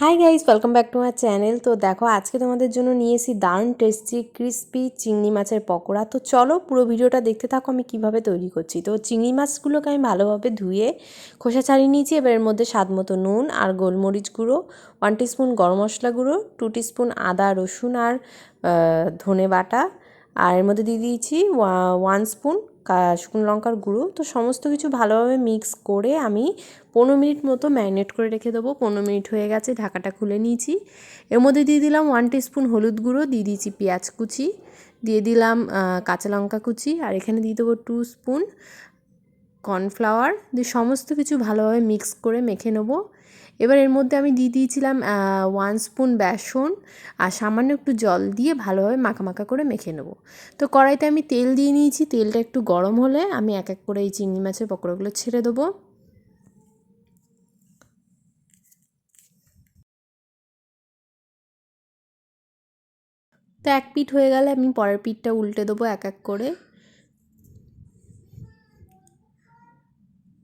Hi guys welcome back to my channel তো দেখো, আজকে তোমাদের জন্য নিয়ে এসি দারুণ টেস্টি ক্রিস্পি চিংড়ি মাছের পকোড়া। তো চলো পুরো ভিডিওটা দেখতে থাকো, আমি কীভাবে তৈরি করছি। তো চিংড়ি মাছগুলোকে আমি ভালোভাবে ধুয়ে খোসা ছাড়িয়ে নিয়েছি। এবার এর মধ্যে স্বাদ মতো নুন আর গোলমরিচ গুঁড়ো ওয়ান স্পুন গরম মশলা গুঁড়ো টু স্পুন আদা, রসুন আর ধনে বাটা। আর এর মধ্যে দিয়ে দিয়েছি ওয়ান স্পুন শুকনো লঙ্কার গুঁড়ো। তো সমস্ত কিছু ভালোভাবে মিক্স করে আমি পনেরো মিনিট মতো ম্যারিনেট করে রেখে দেবো। পনেরো মিনিট হয়ে গেছে, ঢাকাটা খুলে নিয়েছি। এর মধ্যে দিয়ে দিলাম ওয়ান স্পুন হলুদ গুঁড়ো, দিয়ে দিয়েছি পেঁয়াজ কুচি, দিয়ে দিলাম কাঁচা লঙ্কা কুচি, আর এখানে দিয়ে দেবো টু স্পুন কর্নফ্লাওয়ার দিয়ে সমস্ত কিছু ভালোভাবে মিক্স করে মেখে নেব। এবার এর মধ্যে আমি দিয়ে দিয়েছিলাম ওয়ান স্পুন বেসন আর সামান্য একটু জল দিয়ে ভালোভাবে মাখা মাখা করে মেখে নেব। তো কড়াইতে আমি তেল দিয়ে নিয়েছি, তেলটা একটু গরম হলে আমি এক এক করে এই চিংড়ি মাছের পকোড়াগুলো ছেড়ে দেবো। তো এক পিঠ হয়ে গেলে আমি পরের পিঠটা উল্টে দেবো এক এক করে।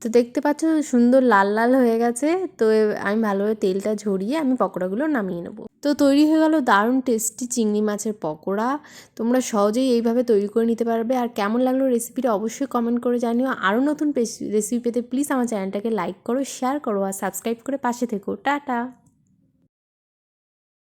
তো দেখতে পাচ্ছ সুন্দর লাল লাল হয়ে গেছে। তো আমি ভালোভাবে তেলটা ঝরিয়ে আমি পকোড়াগুলো নামিয়ে নেব। তো তৈরি হয়ে গেল দারুণ টেস্টি চিংড়ি মাছের পকোড়া। তোমরা সহজেই এইভাবে তৈরি করে নিতে পারবে। আর কেমন লাগল রেসিপিটা অবশ্যই কমেন্ট করে জানিও। আরও নতুন রেসিপি পেতে প্লিজ আমার চ্যানেলটাকে লাইক করো শেয়ার করো, আর সাবস্ক্রাইব করে পাশে থেকো। টাটা!